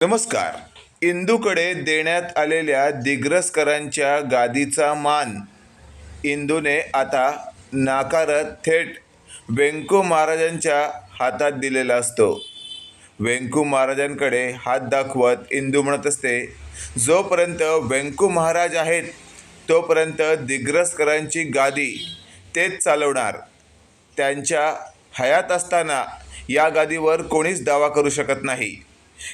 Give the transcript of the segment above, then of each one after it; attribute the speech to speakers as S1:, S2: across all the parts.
S1: नमस्कार. इंदूकडे देण्यात आलेल्या दिग्रसकरांच्या गादीचा मान. इंदूने आता नाकारत थेट वेंकू महाराजांच्या हातात दिलेला असतो. वेंकू महाराजांकडे हात दाखवत इंदू म्हणत असते जोपर्यंत वेंकू महाराज आहेत तोपर्यंत दिग्रसकरांची गादी तेच चालवणार. त्यांच्या हयात असताना या गादीवर कोणीच दावा करू शकत नाही.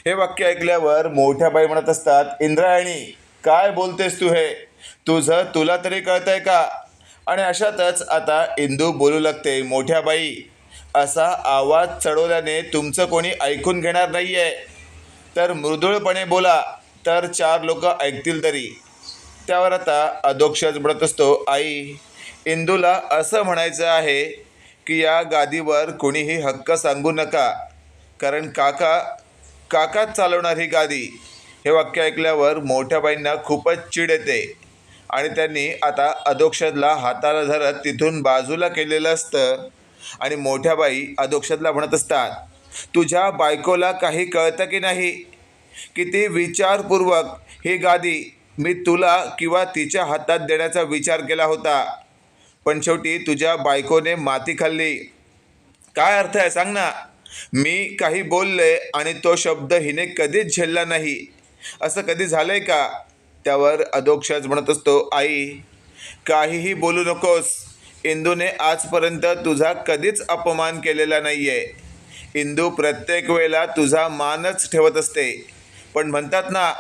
S1: हे वाक्य ऐकल्यावर मोठ्या बाई म्हणत असतात इंद्रायणी काय बोलतेस तू हे? तुझं तुला तरी कळतंय का? आणि अशातच आता इंदू बोलू लागते मोठ्या बाई असा आवाज चढवल्याने तुमचं कोणी ऐकून घेणार नाही आहे तर मृदुळपणे बोला तर चार लोक ऐकतील तरी. त्यावर आता अधोक्षज म्हणत असतो आई इंदूला असं म्हणायचं आहे की या गादीवर कोणीही हक्क सांगू नका. कारण काका काकाच चालवणार ही गादी. हे वाक्य ऐकल्यावर मोठ्या बाईंना खूपच चिड येते. आणि त्यांनी आता अधोक्षदला हाताला धरत तिथून बाजूला केलेलं असतं. आणि मोठ्या बाई अधोक्षजला म्हणत असतात तुझ्या बायकोला काही कळतं की नाही? किती विचारपूर्वक ही गादी मी तुला किंवा तिच्या हातात देण्याचा विचार केला होता. पण शेवटी तुझ्या बायकोने माती खाल्ली. काय अर्थ आहे? सांग ना. मी काही बोलले आणि तो शब्द हिने कधीच झेलला नाही. असं कधी झालं आहे का? त्यावर अधोक्षाच म्हणत असतो आई काहीही बोलू नकोस. इंदूने आजपर्यंत तुझा कधीच अपमान केलेला नाही आहे इंदू प्रत्येक वेळेला तुझा मानच ठेवत असते. पण म्हणतात ना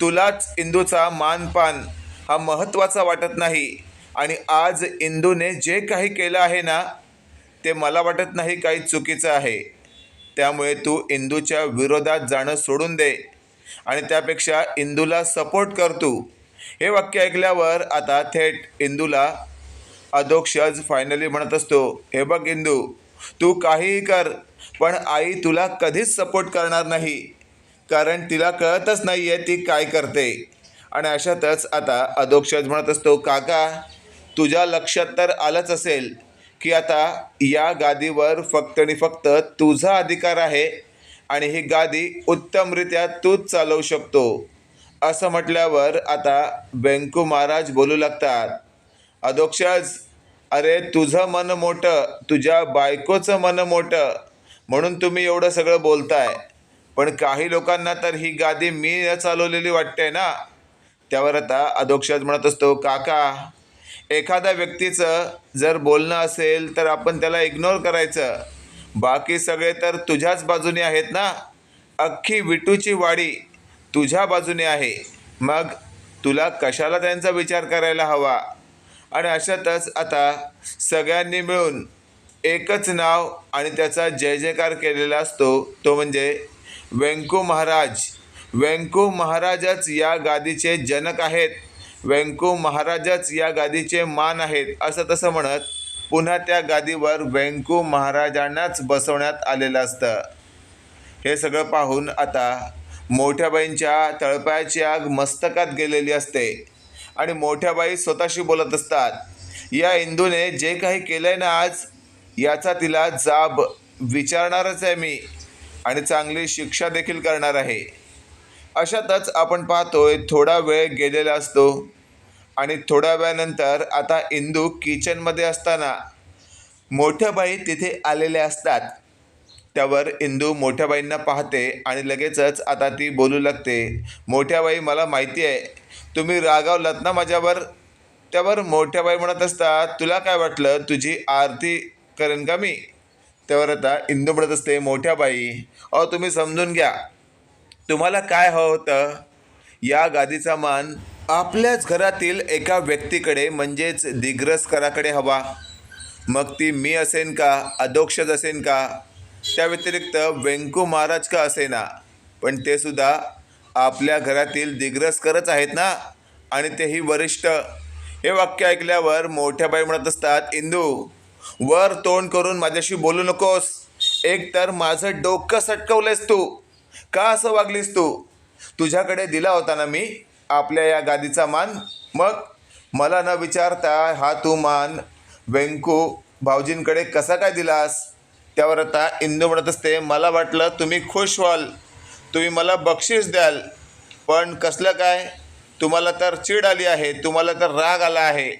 S1: तुलाच इंदूचा मानपान हा महत्त्वाचा वाटत नाही. आणि आज इंदूने जे काही केलं आहे ना ते मला वाटत नाही काही चुकीचं आहे. त्यामुळे तू इंदूच्या विरोधात जाणं सोडून दे. आणि त्यापेक्षा इंदूला सपोर्ट कर तू. हे वाक्य ऐकल्यावर आता थेट इंदूला अधोक्षज फायनली म्हणत असतो हे बघ इंदू तू काहीही कर पण आई तुला कधीच सपोर्ट करणार नाही. कारण तिला कळतच नाही आहे ती काय करते. आणि अशातच आता अधोक्षज म्हणत असतो काका तुझ्या लक्षात तर आलंच असेल की आता या गादीवर फक्त आणि फक्त तुझा अधिकार आहे आणि ही गादी उत्तमरित्या तूच चालवू शकतो. असं म्हटल्यावर आता वेंकू महाराज बोलू लागतात अधोक्षज अरे तुझं मन मोठं तुझ्या बायकोचं मन मोठं म्हणून तुम्ही एवढं सगळं बोलताय. पण काही लोकांना तर ही गादी मी चालवलेली वाटते ना? त्यावर आता अधोक्षज म्हणत असतो काका एखाद्या व्यक्तीचं जर बोलणं असेल तर आपण त्याला इग्नोर करायचं. बाकी सगळे तर तुझ्याच बाजूने आहेत ना? अख्खी विटूची वाडी तुझ्या बाजूने आहे. मग तुला कशाला त्यांचा विचार करायला हवा? आणि अशातच आता सगळ्यांनी मिळून एकच नाव आणि त्याचा जय जयकार केलेला असतो. तो म्हणजे व्यंकू महाराज. व्यंकू महाराजच या गादीचे जनक आहेत. व्यंकू महाराजच या गादीचे मान आहेत असं तसं म्हणत पुन्हा त्या गादीवर व्यंकू महाराजांनाच बसवण्यात आलेलं असतं. हे सगळं पाहून आता मोठ्याबाईंच्या तळपायाची आग मस्तकात गेलेली असते आणि मोठ्याबाई स्वतःशी बोलत असतात या इंदूने जे काही केलं आहे ना आज याचा तिला जाब विचारणारच आहे मी आणि चांगली शिक्षा देखील करणार आहे. अशातच आपण पाहतोय थोडा वेळ गेलेला असतो आणि थोड्या वेळानंतर आता इंदू किचनमध्ये असताना मोठ्या बाई तिथे आलेल्या असतात. त्यावर इंदू मोठ्या बाईंना पाहते आणि लगेचच आता ती बोलू लागते मोठ्या बाई मला माहिती आहे तुम्ही रागावलात ना माझ्यावर? त्यावर मोठ्या बाई म्हणत असतात तुला काय वाटलं? तुझी आरती करेन का मी? त्यावर आता इंदू म्हणत असते मोठ्या बाई अहो तुम्ही समजून घ्या तुम्हाला काय हवं होतं? या गादीचा मान आपल्याच घरातील एका व्यक्तीकडे म्हणजेच दिग्रसकराकडे हवा. मग ती मी असेन का? अधोक्षज असेन का? त्या व्यतिरिक्त व्यंकू महाराज का असेना? पण ते सुद्धा आपल्या घरातील दिग्रसकरच आहेत ना? आणि तेही वरिष्ठ. हे वाक्य ऐकल्यावर मोठ्या बाई म्हणत असतात इंदू वर तोंड करून माझ्याशी बोलू नकोस. एक तर माझं डोकं सटकवलंयस तू. का असं वागलीस तू? तुझ्याकडे दिला होता ना मी आपल्या या गादीचा मान. मग मला न विचारता हा तू मान व्यंकू भाऊजींकडे कसा काय दिलास? त्यावर आता इंदू म्हणत असते मला वाटलं तुम्ही खुश व्हाल. तुम्ही मला बक्षीस द्याल. पण कसलं काय? तुम्हाला तर चीड आली आहे तुम्हाला तर राग आला आहे.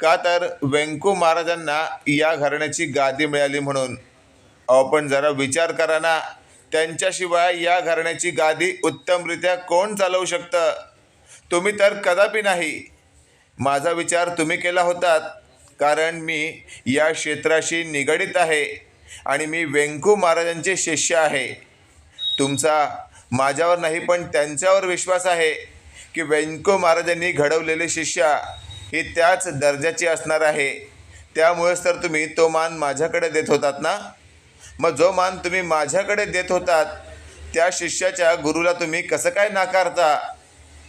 S1: का तर व्यंकू महाराजांना या घराण्याची गादी मिळाली म्हणून. अहो पण जरा विचार करा ना. त्यांच्याशिवाय या घराण्याची गादी उत्तमरित्या कोण चालवू शकतं? तुम्ही तर कदापि नाही. माझा विचार तुम्ही केला होतात कारण मी या क्षेत्राशी निगडीत आहे आणि मी व्यंकू महाराजांचे शिष्य आहे. तुमचा माझ्यावर नाही पण त्यांच्यावर विश्वास आहे की व्यंकू महाराजांनी घडवलेले शिष्या ही त्याच दर्जाची असणार आहे. त्यामुळेच तर तुम्ही तो मान माझ्याकडे देत होतात ना? मग जो मान तुम्ही माझ्याकडे देत होतात त्या शिष्याच्या गुरुला तुम्ही कसं काय नाकारता?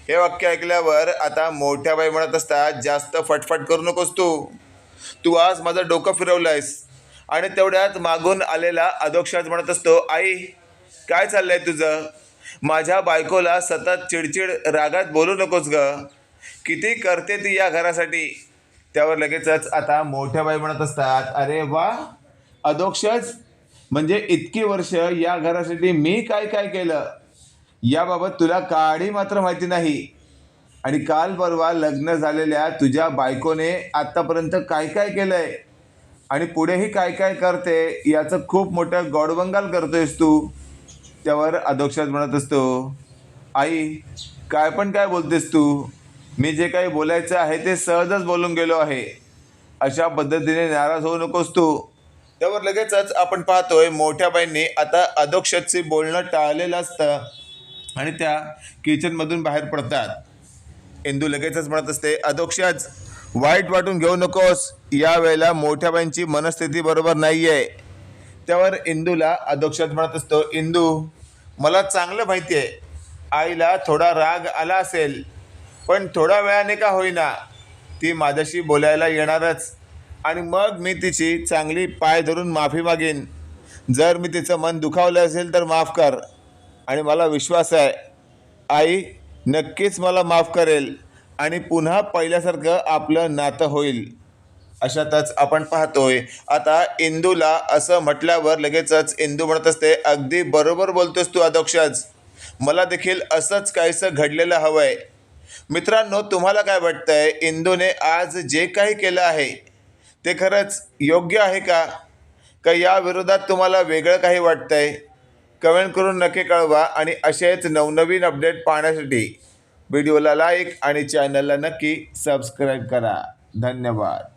S1: हे वाक्य ऐकल्यावर आता मोठ्या बाई म्हणत असतात जास्त फटफट करू नकोस तू. तू आज माझं डोकं फिरवलं आहेस आणि तेवढ्यात मागून आलेला अधोक्षात म्हणत असतो आई काय चाललंय तुझं? माझ्या बायकोला सतत चिडचिड रागात बोलू नकोस ग. किती करते ती या घरासाठी? त्यावर लगेचच आता मोठ्या बाई म्हणत असतात अरे वा अधोक्षच म्हणजे इतकी वर्ष या घरासाठी मी काय काय केलं? याबाबत तुला काडी मात्र माहिती नाही. आणि काल परवा लग्न झालेल्या तुझ्या बायकोने आत्तापर्यंत काय काय केलंय? आणि पुढेही काय काय करते याचं खूप मोठं गौडबंगाल करतोयस तू. त्यावर अधोक्षात म्हणत असतो आई काय पण काय बोलतेस तू? मी जे काही बोलायचं आहे ते सहजच बोलून गेलो आहे. अशा पद्धतीने नाराज होऊ नकोस तू. त्यावर लगेचच आपण पाहतोय मोठ्या बाईंनी आता अधोक्षतचे बोलणं टाळलेलं असतं आणि त्या किचनमधून बाहेर पडतात. इंदू लगेचच म्हणत असते अधोक्षज वाईट वाटून घेऊ नकोस. यावेळेला मोठ्या बाईंची मनस्थिती बरोबर नाही आहे त्यावर इंदूला अधोक्षज म्हणत असतो इंदू मला चांगलं माहिती आहे आईला थोडा राग आला असेल पण थोड्या वेळाने का होईना? ती माझ्याशी बोलायला येणारच. आणि मग मी तिची चांगली पाय धरून माफी मागेन. जर मी तिचं मन दुखावलं असेल तर माफ कर. आणि मला विश्वास आहे आई नक्कीच मला माफ करेल आणि पुन्हा पहिल्यासारखं आपलं नातं होईल. अशातच आपण पाहतोय आता इंदूला असं म्हटल्यावर लगेचच इंदू म्हणत असते अगदी बरोबर बोलतोस तू अधोक्षज. मला देखील असंच काहीसं घडलेलं हवं आहे मित्रांनो तुम्हाला काय वाटतंय? इंदूने आज जे काही केलं आहे ते खरंच योग्य आहे का? का या विरोधात तुम्हाला वेगळं काही वाटतं आहे कमेंट करून नक्की कळवा आणि असेच नवनवीन अपडेट पाहण्यासाठी व्हिडिओला लाईक आणि चॅनलला नक्की सबस्क्राईब करा. धन्यवाद.